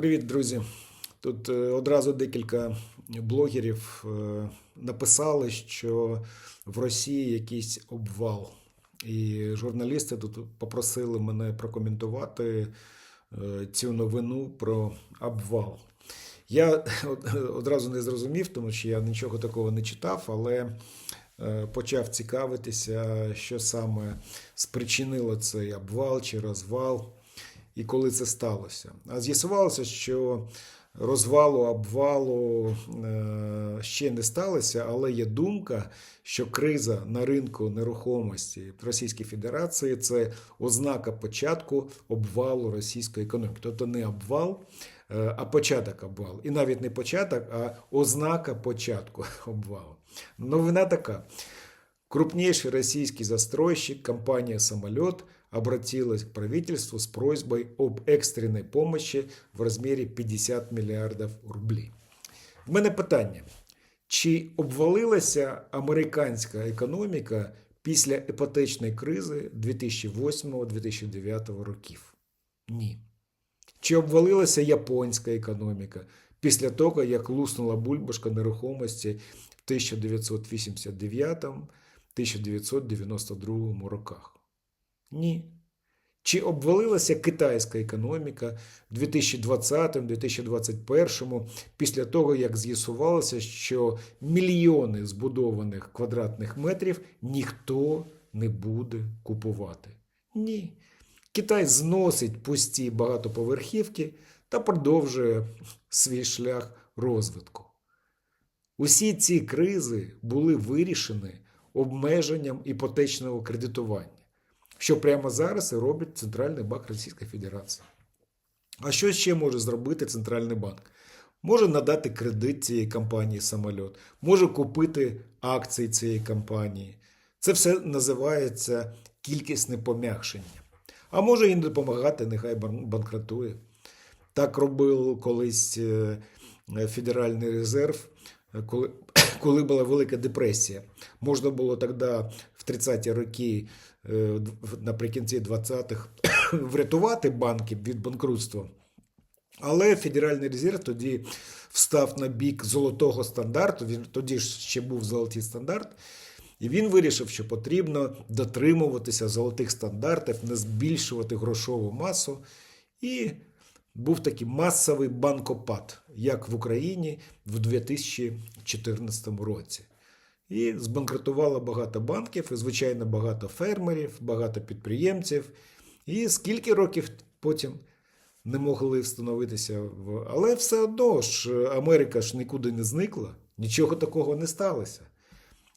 Привіт, друзі. Тут е, одразу декілька блогерів е, написали, що в Росії якийсь обвал. І журналісти тут попросили мене прокоментувати е, цю новину про обвал. Я одразу не зрозумів, тому що я нічого такого не читав, але почав цікавитися, що саме спричинило цей обвал чи розвал і коли це сталося. А з'ясувалося, що розвалу, обвалу е, ще не сталося, але є думка, що криза на ринку нерухомості в Російській Федерації це ознака початку обвалу російської економіки. Тобто не обвал, е, а початок обвалу. І навіть не початок, а ознака початку обвалу. Новина така. Крупнейший российский застройщик, компания «Самолет», обратилась к правительству с просьбой об экстренной помощи в розмірі 50 мільярдів рублей. В мене питання: чи обвалилася американська економіка після іпотечної кризи 2008-2009 років? Ні. Чи обвалилася японська економіка після того, як луснула бульбашка нерухомості в 1989-1992 роках? Ні. Чи обвалилася китайська економіка в 2020-2021 після того, як з'ясувалося, що мільйони збудованих квадратних метрів ніхто не буде купувати? Ні. Китай зносить пусті багатоповерхівки та продовжує свій шлях розвитку. Усі ці кризи були вирішені обмеженням іпотечного кредитування, що прямо зараз і робить Центральний банк Російської Федерації. А що ще може зробити Центральний банк? Може надати кредит цієї компанії самольот, може купити акції цієї компанії. Це все називається кількісне пом'якшення. А може не допомагати, нехай бан- банкрутує. Так робив колись е, Федеральний резерв, е, коли, коли була Велика депресія. Можна було тоді в 30-ті роки, е, наприкінці 20-х, врятувати банки від банкрутства. Але Федеральний резерв тоді встав на бік золотого стандарту. Він тоді ж ще був золотий стандарт. І він вирішив, що потрібно дотримуватися золотих стандартів, не збільшувати грошову масу. І був такий масовий банкопад, як в Україні в 2014 році. І збанкрутувало багато банків, і, звичайно, багато фермерів, багато підприємців. І скільки років потім не могли встановитися в. Але все одно ж Америка ж нікуди не зникла, нічого такого не сталося.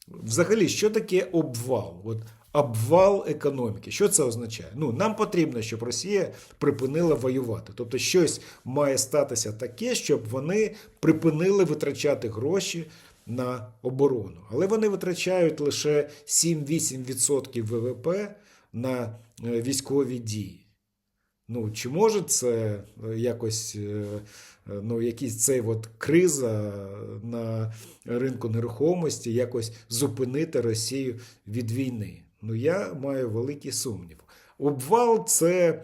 Взагалі, що таке обвал? От обвал економіки. Що це означає? Ну, нам потрібно, щоб Росія припинила воювати. Тобто, щось має статися таке, щоб вони припинили витрачати гроші на оборону. Але вони витрачають лише 7-8% ВВП на е, військові дії. Ну, чи може це е, якось, е, ну, якісь цей от криза на ринку нерухомості якось зупинити Росію від війни? Ну, я маю великий сумнів. Обвал це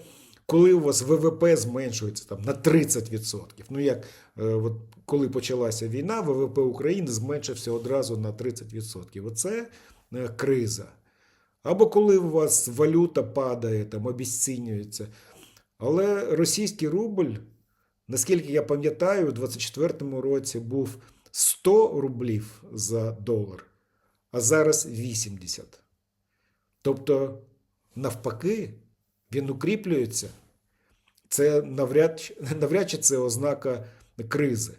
коли у вас ВВП зменшується там на 30%. Ну, як е, от, коли почалася війна, ВВП України зменшився одразу на 30%. Оце е, криза. Або коли у вас валюта падає, там обіцінюється. Але російський рубль, наскільки я пам'ятаю, у 24-му році був 100 рублів за долар, а зараз 80. Тобто, навпаки, він укріплюється. Це навряд, навряд чи це ознака кризи.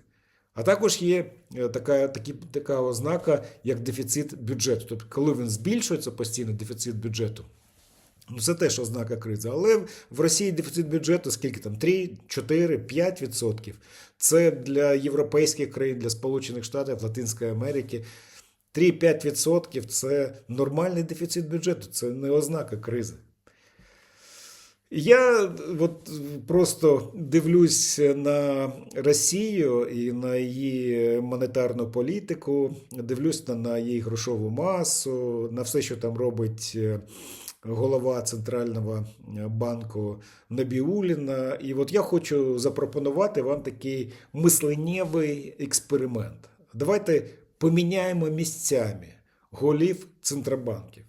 А також є е, така, такі, така ознака, як дефіцит бюджету. Тобто, коли він збільшується постійно дефіцит бюджету, Ну, це теж ознака кризи. Але в Росії дефіцит бюджету скільки там? 3, 4, 5 відсотків. Це для європейських країн, для Сполучених Штатів, Латинської Америки. 3-5 відсотків це нормальний дефіцит бюджету, це не ознака кризи. Я от просто дивлюсь на Росію і на її монетарну політику, дивлюсь на, на її грошову масу, на все, що там робить е, голова Центрального е, банку Набіуліна. І от я хочу запропонувати вам такий мисленнєвий експеримент. Давайте поміняємо місцями голів центробанків.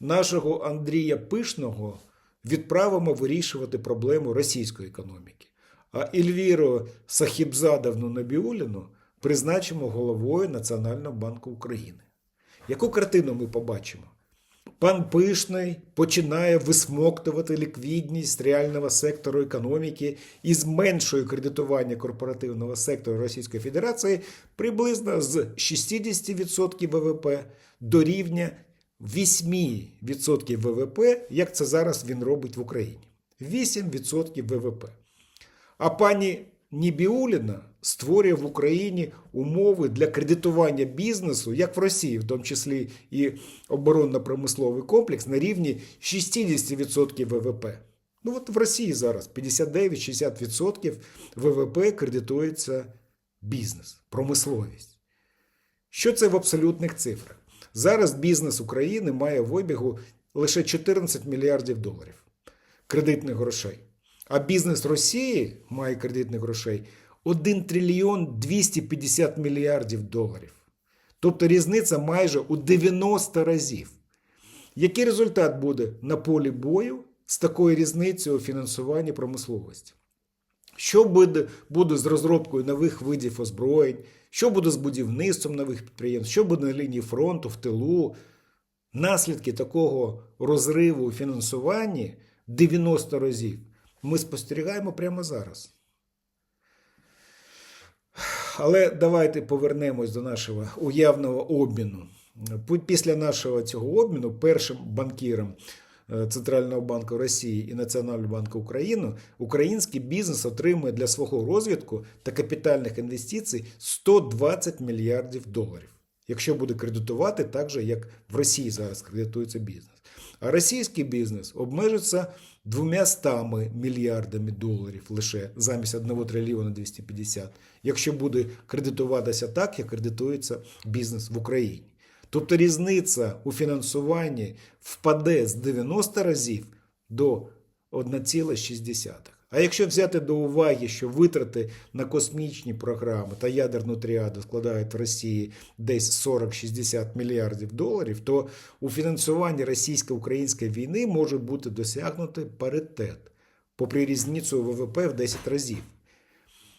Нашого Андрія Пишного відправимо вирішувати проблему російської економіки. А Ельвіру Сахібзадовну Набіуліну призначимо головою Національного банку України. Яку картину ми побачимо? Пан Пишний починає висмоктувати ліквідність реального сектору економіки і зменшує кредитування корпоративного сектору Російської Федерації приблизно з 60% ВВП до рівня 8% ВВП, як це зараз він робить в Україні. 8% ВВП. А пані Нібіуліна створює в Україні умови для кредитування бізнесу, як в Росії, в тому числі і оборонно-промисловий комплекс на рівні 60% ВВП. Ну от в Росії зараз 59-60% ВВП кредитується бізнес, промисловість. Що це в абсолютних цифрах? Зараз бізнес України має в обігу лише 14 мільярдів доларів кредитних грошей. А бізнес Росії має кредитних грошей 1 трильйон 250 мільярдів доларів. Тобто різниця майже у 90 разів. Який результат буде на полі бою з такою різницею у фінансуванні промисловості? Що буде, буде з розробкою нових видів озброєнь, що буде з будівництвом нових підприємств, що буде на лінії фронту, в тилу? Наслідки такого розриву у фінансуванні 90 разів ми спостерігаємо прямо зараз. Але давайте повернемось до нашого уявного обміну. Після нашого цього обміну першим банкіром е, Центрального банку Росії і Національного банку України український бізнес отримує для свого розвитку та капітальних інвестицій 120 мільярдів доларів. Якщо буде кредитувати так же, як в Росії зараз кредитується бізнес. А російський бізнес обмежиться 200 мільярдами доларів лише замість 1 трильйона 250, якщо буде кредитуватися так, як кредитується бізнес в Україні. Тобто різниця у фінансуванні впаде з 90 разів до 1,6. А якщо взяти до уваги, що витрати на космічні програми та ядерну тріаду складають в Росії десь 40-60 мільярдів доларів, то у фінансуванні російсько-української війни може бути досягнути паритет, попри різницю ВВП в 10 разів.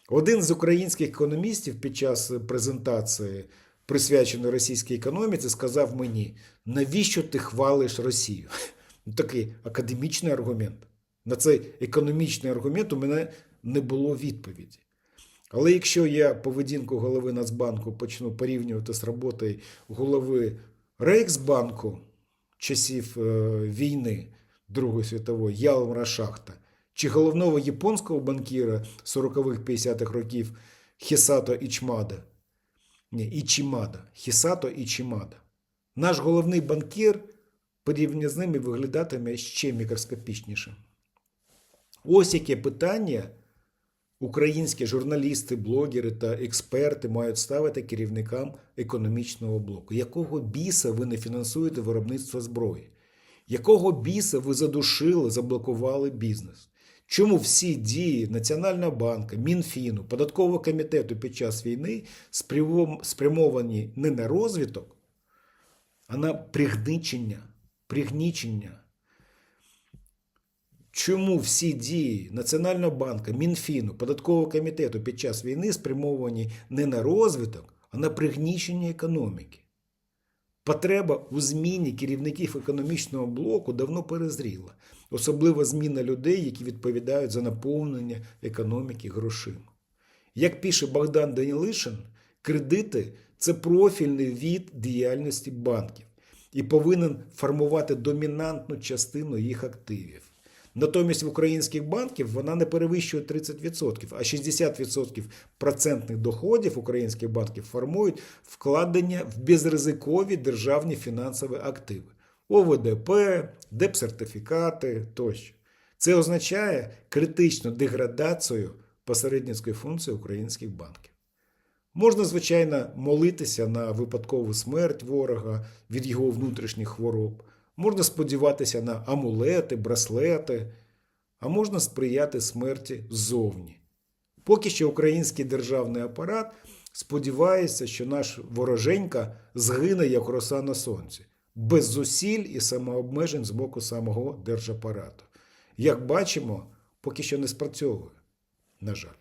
Один з українських економістів під час презентації, присвяченої російській економіці, сказав мені: навіщо ти хвалиш Росію? Такий академічний аргумент. На цей економічний аргумент у мене не було відповіді. Але якщо я поведінку голови Нацбанку почну порівнювати з роботою голови Рейхсбанку часів е, війни Другої світової Ялмара Шахта, чи головного японського банкіра 40-х-50-х років Хісато Ічмада, ні, Ічімада, Хісато Ічімада, наш головний банкір порівняно з ними виглядатиме ще мікроскопічнішим. Ось яке питання українські журналісти, блогери та експерти мають ставити керівникам економічного блоку. Якого біса ви не фінансуєте виробництво зброї? Якого біса ви задушили, заблокували бізнес? Чому всі дії Національного банку, Мінфіну, податкового комітету під час війни спрямовані не на розвиток, а на пригничення, пригнічення? Чому всі дії Національного банку, Мінфіну, податкового комітету під час війни спрямовані не на розвиток, а на пригнічення економіки? Потреба у зміні керівників економічного блоку давно перезріла, особливо зміна людей, які відповідають за наповнення економіки грошима. Як пише Богдан Данілишин, кредити це профільний від діяльності банків і повинен формувати домінантну частину їх активів. Натомість в українських банків вона не перевищує 30%, а 60% процентних доходів українських банків формують вкладення в безризикові державні фінансові активи ОВДП, депсертифікати тощо. Це означає критичну деградацію посередницької функції українських банків. Можна, звичайно, молитися на випадкову смерть ворога від його внутрішніх хвороб, Можна сподіватися на амулети, браслети, а можна сприяти смерті ззовні. Поки що український державний апарат сподівається, що наш вороженька згине як роса на сонці, без зусиль і самообмежень з боку самого держапарату. Як бачимо, поки що не спрацьовує. На жаль.